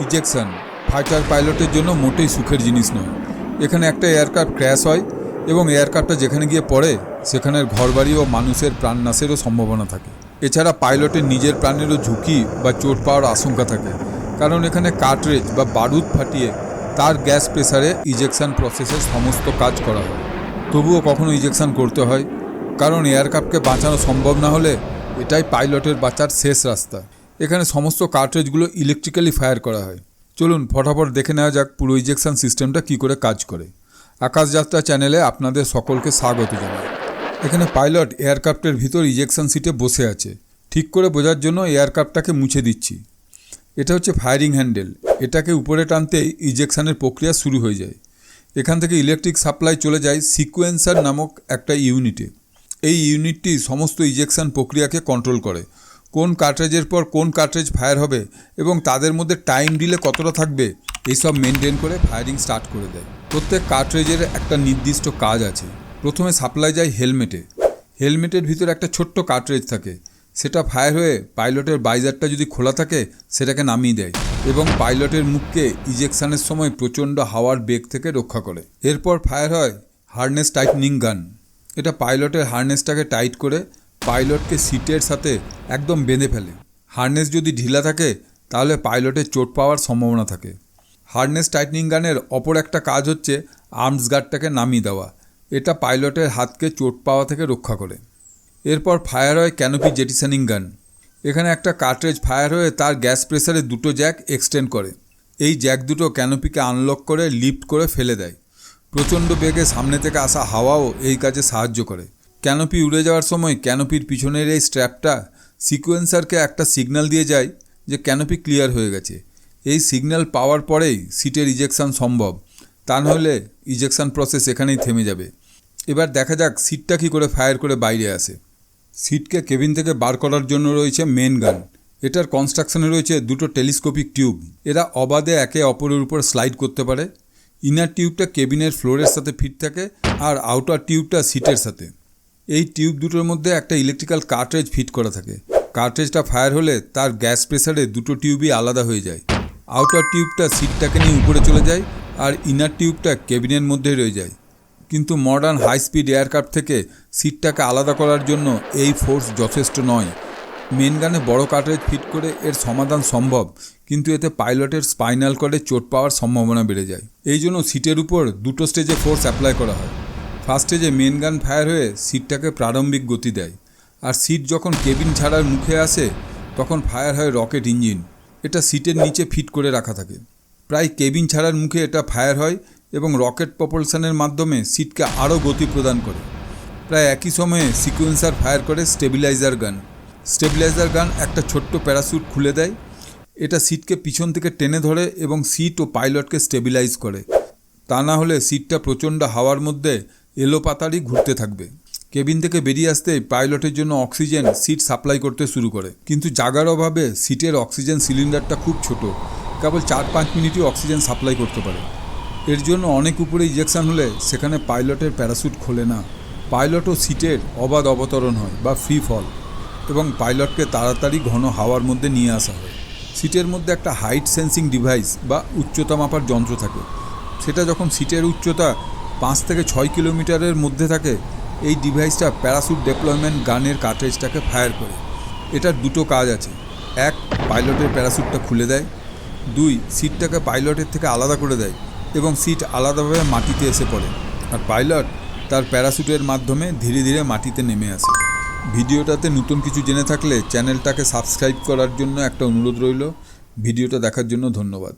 Ejection. Fighter পাইলটের জন্য মোটেই সুখের জিনিস নয়। এখানে একটা এয়ারক্রাফট ক্র্যাশ হয় এবং এয়ারক্রাফটটা যেখানে গিয়ে পড়ে, সেখানের ঘরবাড়ি ও মানুষের প্রাণনাশেরও সম্ভাবনা থাকে। এছাড়া পাইলটের নিজের প্রাণেরও ঝুঁকি বা চোট পাওয়ার আশঙ্কা থাকে। কারণ এখানে কার্টরেজ বা বারুদ ফাটিয়ে তার গ্যাস প্রেসারে ইজেকশন প্রসেসের সমস্ত কাজ করা হয়। তবুও কখনো ইজেকশন করতে হয়। কারণ এয়ারক্রাফটকে বাঁচানো সম্ভব না হলে এটাই পাইলটের বাঁচার শেষ রাস্তা। এখানে সমস্ত কার্ট্রেজগুলো ইলেকট্রিক্যালি ফায়ার করা হয়। চলুন ফটাফট দেখে নেওয়া যাক পুরো ইজেকশন সিস্টেমটা কী করে কাজ করে। আকাশযাত্রা চ্যানেলে আপনাদের সকলকে স্বাগত জানাই। এখানে পাইলট এয়ারক্রাফ্টের ভিতর ইজেকশন সিটে বসে আছে। ঠিক করে বোঝার জন্য এয়ারক্রাফটটাকে মুছে দিচ্ছি। এটা হচ্ছে ফায়ারিং হ্যান্ডেল এটাকে উপরে টানতেই ইজেকশনের প্রক্রিয়া শুরু হয়ে যায়। এখান থেকে ইলেকট্রিক সাপ্লাই চলে যায় সিকোয়েন্সার নামক একটা ইউনিটে এই ইউনিটটি সমস্ত ইজেকশন প্রক্রিয়াকে কন্ট্রোল করে। কোন কার্ট্রেজের পর কোন কার্ট্রেজ ফায়ার হবে এবং তাদের মধ্যে টাইম ডিলে কতটা থাকবে, এইসব মেনটেন করে ফায়ারিং স্টার্ট করে দেয়। প্রত্যেক কার্ট্রেজের একটা নির্দিষ্ট কাজ আছে। প্রথমে সাপ্লাই যায় হেলমেটে। হেলমেটের ভিতরে একটা ছোট্ট কার্ট্রেজ থাকে। সেটা ফায়ার হয়ে পাইলটের বাইজারটা যদি খোলা থাকে, সেটাকে নামিয়ে দেয় এবং পাইলটের মুখকে ইজেকশনের সময় প্রচণ্ড হাওয়ার বেগ থেকে রক্ষা করে। এরপর ফায়ার হয় হার্নেস টাইটনিং গান। এটা পাইলটের হার্নেসটাকে টাইট করে পাইলটকে সিটের সাথে একদম বেঁধে ফেলে। হার্নেস যদি ঢিলা থাকে, তাহলে পাইলটের চোট পাওয়ার সম্ভাবনা থাকে। হার্নেস টাইটনিং গানের অপর একটা কাজ হচ্ছে আর্মস গার্ডটাকে নামিয়ে দেওয়া। এটা পাইলটের হাতকে চোট পাওয়া থেকে রক্ষা করে। এরপর ফায়ার হয় ক্যানোপি জেটিসানিং গান। এখানে একটা কার্ট্রেজ ফায়ার হয়ে তার গ্যাস প্রেসারে দুটো জ্যাক এক্সটেন্ড করে। এই জ্যাক দুটো ক্যানোপিকে আনলক করে, লিফট করে ফেলে দেয়। প্রচণ্ড বেগে সামনে থেকে আসা হাওয়াও এই কাজে সাহায্য করে। ক্যানোপি উড়ে যাওয়ার সময় ক্যানোপির পিছনের এই স্ট্র্যাপটা সিকোয়েন্সারকে একটা সিগন্যাল দিয়ে যায় যে ক্যানোপি ক্লিয়ার হয়ে গেছে। এই সিগন্যাল পাওয়ার পরেই সিটের ইজেকশান সম্ভব। তা নাহলে ইজেকশন প্রসেস এখানেই থেমে যাবে। এবার দেখা যাক সিটটা কী করে ফায়ার করে বাইরে আসে। সিটকে কেবিন থেকে বার করার জন্য রয়েছে মেন গান। এটার কনস্ট্রাকশনে রয়েছে দুটো টেলিস্কোপিক টিউব। এরা অবাধে একে অপরের উপর স্লাইড করতে পারে। ইনার টিউবটা কেবিনের ফ্লোরের সাথে ফিট থাকে আর আউটার টিউবটা সিটের সাথে। এই টিউব দুটোর মধ্যে একটা ইলেকট্রিক্যাল কার্ট্রেজ ফিট করা থাকে। কার্ট্রেজটা ফায়ার হলে তার গ্যাস প্রেসারে দুটো টিউবই আলাদা হয়ে যায়। আউটার টিউবটা সিটটাকে নিয়ে উপরে চলে যায় আর ইনার টিউবটা কেবিনের মধ্যেই রয়ে যায়। কিন্তু মডার্ন হাই স্পিড এয়ারক্রাফট থেকে সিটটাকে আলাদা করার জন্য এই ফোর্স যথেষ্ট নয়। মেন গানে বড় কার্ট্রেজ ফিট করে এর সমাধান সম্ভব, কিন্তু এতে পাইলটের স্পাইনাল কর্ডে চোট পাওয়ার সম্ভাবনা বেড়ে যায়। এই জন্য সিটের উপর দুটো স্টেজে ফোর্স অ্যাপ্লাই করা হয়। ফার্স্ট স্টেজে মেন গান ফায়ার হয়ে সিটটাকে প্রারম্ভিক গতি দেয়। আর সিট যখন কেবিন ছাড়ার মুখে আসে, তখন ফায়ার হয় রকেট ইঞ্জিন। এটা সিটের নিচে ফিট করে রাখা থাকে। প্রায় কেবিন ছাড়ার মুখে এটা ফায়ার হয় এবং রকেট প্রপলশনের মাধ্যমে সিটকে আরও গতি প্রদান করে। প্রায় একই সময়ে সিকোয়েন্সার ফায়ার করে স্টেবিলাইজার গান। স্টেবিলাইজার গান একটা ছোট্ট প্যারাসুট খুলে দেয়। এটা সিটকে পিছন থেকে টেনে ধরে এবং সিট ও পাইলটকে স্টেবিলাইজ করে। তা না হলে সিটটা প্রচণ্ড হাওয়ার মধ্যে এলোপাতাড়ি ঘুরতে থাকবে। কেবিন থেকে বেরিয়ে আসতেই পাইলটের জন্য অক্সিজেন সিট সাপ্লাই করতে শুরু করে। কিন্তু জাগার অভাবে সিটের অক্সিজেন সিলিন্ডারটা খুব ছোট। কেবল চার পাঁচ মিনিটই অক্সিজেন সাপ্লাই করতে পারে। এর জন্য অনেক উপরে ইজেকশন হলে সেখানে পাইলটের প্যারাসুট খোলে না। পাইলট ও সিটের অবাধ অবতরণ হয় বা ফ্রি ফল এবং পাইলটকে তাড়াতাড়ি ঘন হাওয়ার মধ্যে নিয়ে আসা হয়। সিটের মধ্যে একটা হাইট সেন্সিং ডিভাইস বা উচ্চতা মাপার যন্ত্র থাকে। সেটা যখন সিটের উচ্চতা পাঁচ থেকে ছয় কিলোমিটারের মধ্যে থাকে এই ডিভাইসটা প্যারাসুট ডেপ্লয়মেন্ট গানের কার্ট্রেজটাকে ফায়ার করে। এটার দুটো কাজ আছে। এক, পাইলটের প্যারাসুটটা খুলে দেয়। দুই, সিটটাকে পাইলটের থেকে আলাদা করে দেয় এবং সিট আলাদাভাবে মাটিতে এসে পড়ে। আর পাইলট তার প্যারাসুটের মাধ্যমে ধীরে ধীরে মাটিতে নেমে আসে। ভিডিওটাতে নতুন কিছু জেনে থাকলে চ্যানেলটাকে সাবস্ক্রাইব করার জন্য একটা অনুরোধ রইল। ভিডিওটা দেখার জন্য ধন্যবাদ।